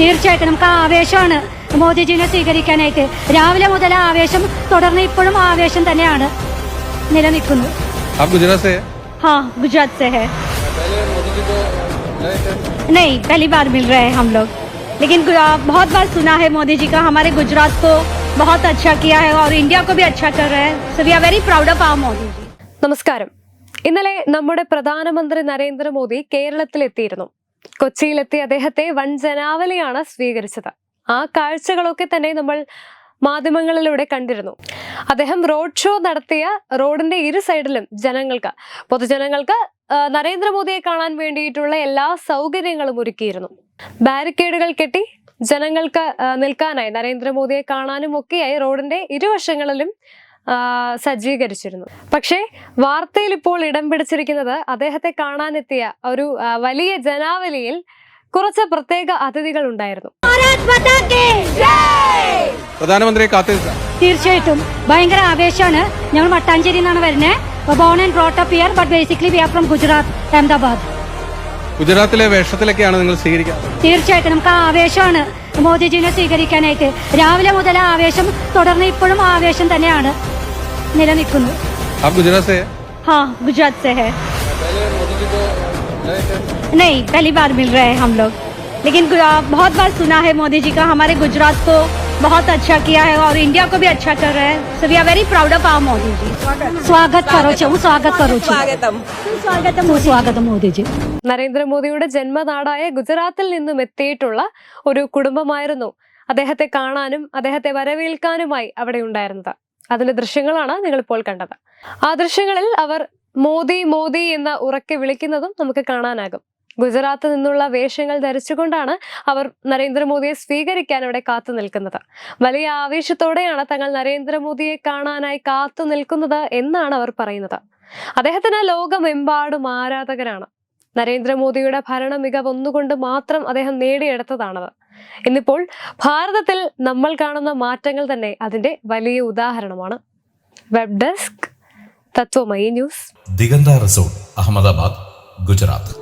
തീർച്ചയായിട്ടും നമുക്ക് ആ ആവേശമാണ് മോദിജിനെ സ്വീകരിക്കാനായിട്ട് രാവിലെ മുതൽ ആ ആവേശം തുടർന്ന് ഇപ്പോഴും ആ ആവേശം തന്നെയാണ് നിലനിൽക്കുന്നത് आप गुजरात से हैं? हाँ गुजरात से है नहीं पहली बार मिल रहे हैं हम लोग लेकिन गु- बहुत बार सुना है मोदी जी का हमारे गुजरात को बहुत अच्छा किया है और इंडिया को भी अच्छा कर रहे हैं so we are very proud of our Modi ji നമസ്കാരം ഇന്നലെ നമ്മുടെ പ്രധാനമന്ത്രി നരേന്ദ്രമോദി കേരളത്തിലെത്തിയിരുന്നു കൊച്ചിയിലെത്തി അദ്ദേഹത്തെ വൻ ജനാവലിയാണ് സ്വീകരിച്ചത്. ആ കാഴ്ചകളൊക്കെ തന്നെ നമ്മൾ മാധ്യമങ്ങളിലൂടെ കണ്ടിരുന്നു. അദ്ദേഹം റോഡ് ഷോ നടത്തിയ റോഡിന്റെ ഇരു സൈഡിലും ജനങ്ങൾക്ക് പൊതുജനങ്ങൾക്ക് നരേന്ദ്രമോദിയെ കാണാൻ വേണ്ടിയിട്ടുള്ള എല്ലാ സൗകര്യങ്ങളും ഒരുക്കിയിരുന്നു. ബാരിക്കേഡുകൾ കെട്ടി ജനങ്ങൾക്ക് നിൽക്കാനായി നരേന്ദ്രമോദിയെ കാണാനും ഒക്കെയായി റോഡിന്റെ ഇരുവശങ്ങളിലും സജ്ജീകരിച്ചിരുന്നു. പക്ഷേ വാർത്തയിൽ ഇപ്പോൾ ഇടം പിടിച്ചിരിക്കുന്നത് അദ്ദേഹത്തെ കാണാനെത്തിയ ഒരു വലിയ ജനാവലിയിൽ കുറച്ച് പ്രത്യേക അതിഥികൾ ഉണ്ടായിരുന്നു. പ്രധാനമന്ത്രി തീർച്ചയായിട്ടും. ഭയങ്കര ആവേശമാണ്. ഞങ്ങൾ മട്ടാഞ്ചേരി നിന്നാണ് വരുന്നത് born and but basically we are from Gujarat Ahmedabad ഗുജറാത്തിലെ വേഷത്തിലൊക്കെയാണ് നിങ്ങൾ സ്വീകരിക്കുക തീർച്ചയായിട്ടും. നമുക്ക് ആവേശമാണ് മോദിജിനെ സ്വീകരിക്കാനായിട്ട്. രാവിലെ മുതൽ ആവേശം തുടർന്ന് ഇപ്പോഴും ആവേശം തന്നെയാണ്. നിലനിൽക്കുന്നു आप गुजरात से हैं हाँ गुजरात से है पहले मोदी जी नहीं पहली बार मिल रहे हैं हम लोग लेकिन बहुत बार सुना है मोदी जी का हमारे गुजरात को बहुत अच्छा किया है और इंडिया को भी अच्छा कर रहे हैं so we are very proud of our Modi ji स्वागत करो छे स्वागत करो സ്വാഗതം स्वागत मोदी जी നരേന്ദ്രമോദിയുടെ ജന്മനാടായ ഗുജറാത്തിൽ നിന്നും എത്തിയിട്ടുള്ള ഒരു കുടുംബമായിരുന്നു അദ്ദേഹത്തെ കാണാനും അദ്ദേഹത്തെ വരവേൽക്കാനുമായി അവിടെ ഉണ്ടായിരുന്നത് അതിന്റെ ദൃശ്യങ്ങളാണ് നിങ്ങൾ ഇപ്പോൾ കണ്ടത്. ആ ദൃശ്യങ്ങളിൽ അവർ മോദി മോദി എന്ന ഉറക്കെ വിളിക്കുന്നതും നമുക്ക് കാണാനാകും. ഗുജറാത്ത് നിന്നുള്ള വേഷങ്ങൾ ധരിച്ചുകൊണ്ടാണ് അവർ നരേന്ദ്രമോദിയെ സ്വീകരിക്കാൻ അവിടെ കാത്തു നിൽക്കുന്നത്. വലിയ ആവേശത്തോടെയാണ് തങ്ങൾ നരേന്ദ്രമോദിയെ കാണാനായി കാത്തു നിൽക്കുന്നത് എന്നാണ് അവർ പറയുന്നത്. അദ്ദേഹത്തിന് ലോകമെമ്പാടും ആരാധകരാണ്. നരേന്ദ്രമോദിയുടെ ഭരണ മികവ് ഒന്നുകൊണ്ട് മാത്രം അദ്ദേഹം നേടിയെടുത്തതാണത്. ഇന്നിപ്പോൾ ഭാരതത്തിൽ നമ്മൾ കാണുന്ന മാറ്റങ്ങൾ തന്നെ അതിന്റെ വലിയ ഉദാഹരണമാണ്. Web desk Tathwamayi news Diganta resort Ahmedabad Gujarat.